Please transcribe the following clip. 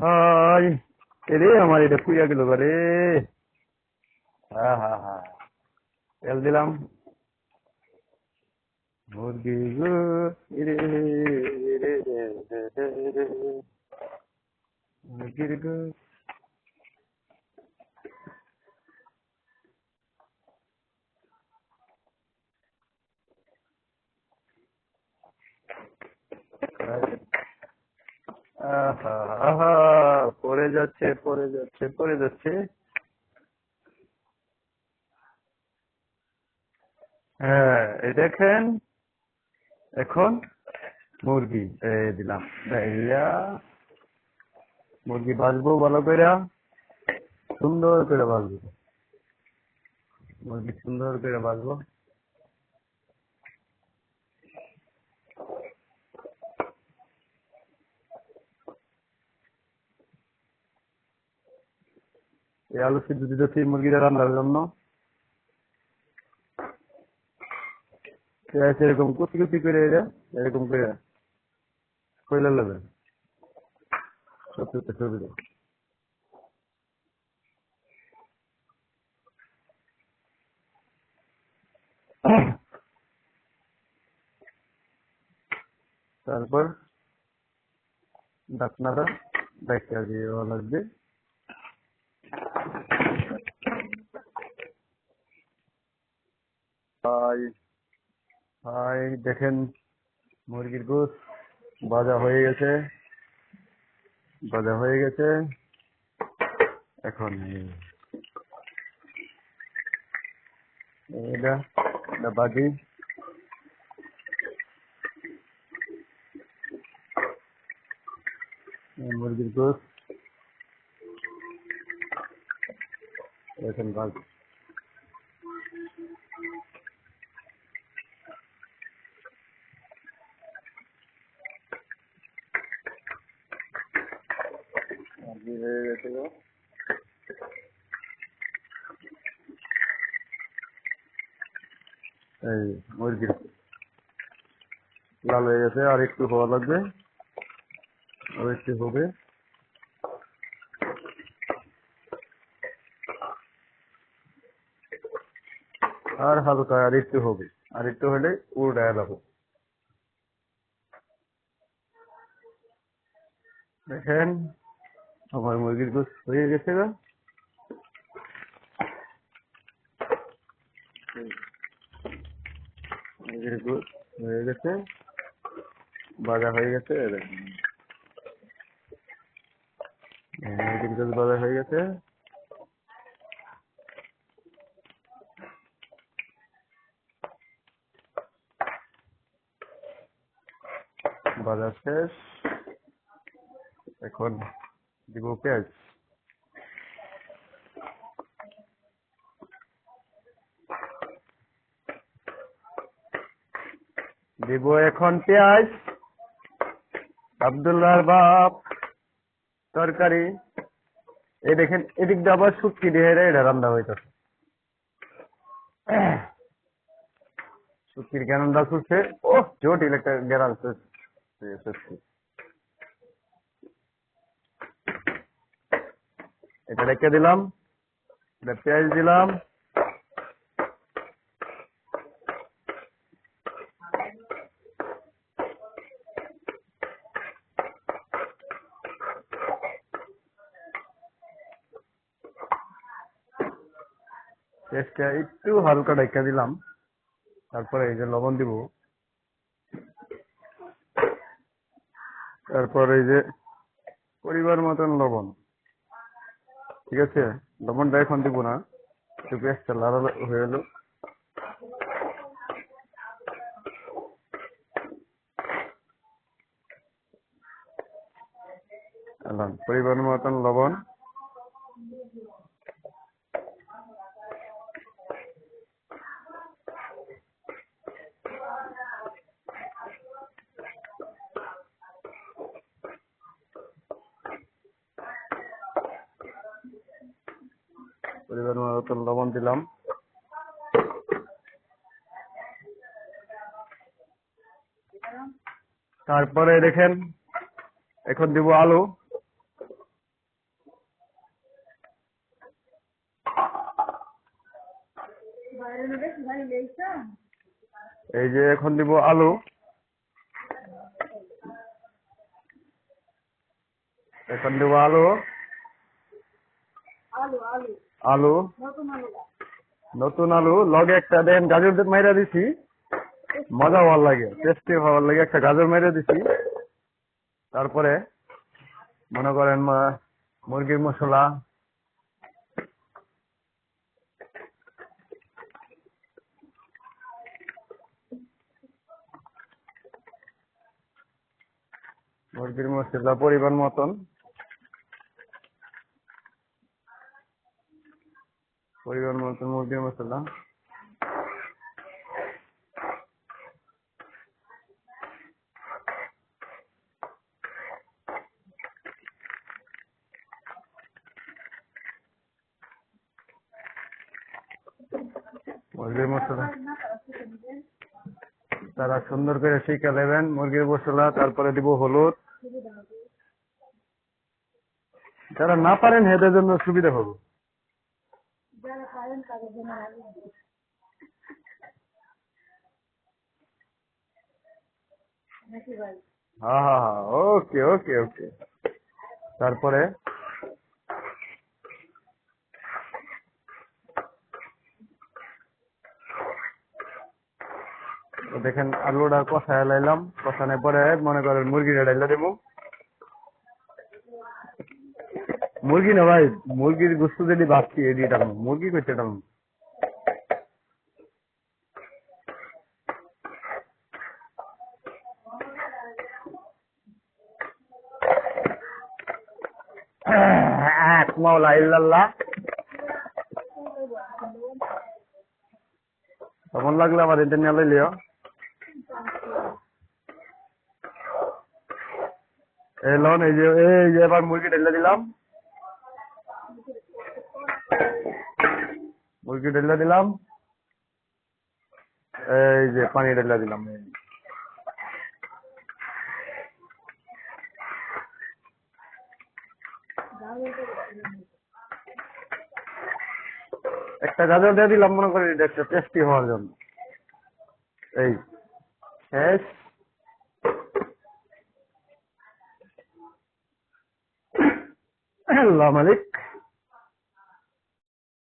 High এরে আমার এটা পুইয়া গেল রে হ্যাঁ হ্যাঁ হ্যাঁ তেল দিলাম মুরগি গো রে রে রে রে রে মুরগির গো আহা আহা পড়ে যাচ্ছে পড়ে যাচ্ছে পড়ে যাচ্ছে। হ্যাঁ এই দেখেন, এখন মুরগি দিলাম। মুরগি ভাজবো ভালো করে, সুন্দর করে ভাজবো। মুরগি সুন্দর করে ভাজবো। এই আলু সিদ্ধ দিতেছি মুরগিটা রান্নার জন্য। এরকম কুচি কুচি করে এরকম করে সুবিধা তারপর ঢাকনাটা দেখতে দিয়ে লাগবে। হাই দেখেন মুরগির গোস হয়ে গেছে। ভাজা হয়ে গেছে। এখন এটা বাজি। মুরগির গোস ভাজ ভাজি হয়ে গেছে গো এই মুরগির লাল হয়ে গেছে, আর একটু হওয়া লাগবে। আর একটু হবে। আর হালকা আর একটু হবে। আর একটু হলে উল্টায় যাব। দেখেন, আমার মুরগির গোস হয়ে গেছে গা। মুরগির গোস হয়ে গেছে। ভাজা হয়ে গেছে। মুরগির গোস ভাজা হয়ে গেছে। ভাজা শেষ এখন দিব পেঁয়াজ। দিব এখন পেঁয়াজ, আবদুল্লাহর বাপ, তরকারি। এই দেখেন, এদিক দিয়ে আবার শুটকি দিয়ে এটা রান্না হইতেছে। শুটকির জ্ঞানটা খুঁজছে ও জটিল একটা জ্ঞান সত্যি এটা রেখে দিলাম। পেঁয়াজ দিলাম। পেঁয়াজটা একটু হালকা ঢেকে দিলাম। তারপরে এই যে লবণ দিব। তারপর এই যে পরিবার মতন লবণ। ঠিক আছে? লবণটা এখন দিব না। একটু লাল হয়ে এলো। পরিবার মতন লবণ। পরিমাণ মতো লবণ দিলাম। তারপরে দেখেন, এখন দিব আলু। এই যে এখন দিব আলু। এখন দিব আলু। আলু আলু। নতুন আলু, লগে একটা, দেন গাজর মাইরা দিছি। মজা হওয়ার লাগে টেস্টি হওয়ার লাগে, একটা গাজর মেরে দিছি। তারপরে মনে করেন মুরগির মশলা। মুরগির মশলা পরিমাণ মতন। মুরগির মশলা তারা সুন্দর করে শিখে নেবেন। মুরগির মশলা, তারপরে দিব হলুদ। যারা না পারেন হেদের জন্য সুবিধা হবে। হ্যাঁ হ্যাঁ হ্যাঁ ওকে ওকে ওকে। তারপরে? দেখেন, আলুটা কষায় লাইলাম কষানোর পরে মনে করেন মুরগিটা ডাইলা দেবো। মুরগি না ভাই, মুরগির গোস্ত যদি ভাবছি এদিকে মুরগি করতে টানো মাওলা ইল্লাল্লাহ। কেমন লাগল আমার এটা এই যে এই যে এবার মুরগি ঢেলে দিলাম। মুরগি ঢেলে দিলাম। এই যে পানি ঢেলে দিলাম এই। একটা গাজর দিয়ে দিলাম মনে করি এটা একটা টেস্টি হওয়ার জন্য। এই আল্লাহ মালিক।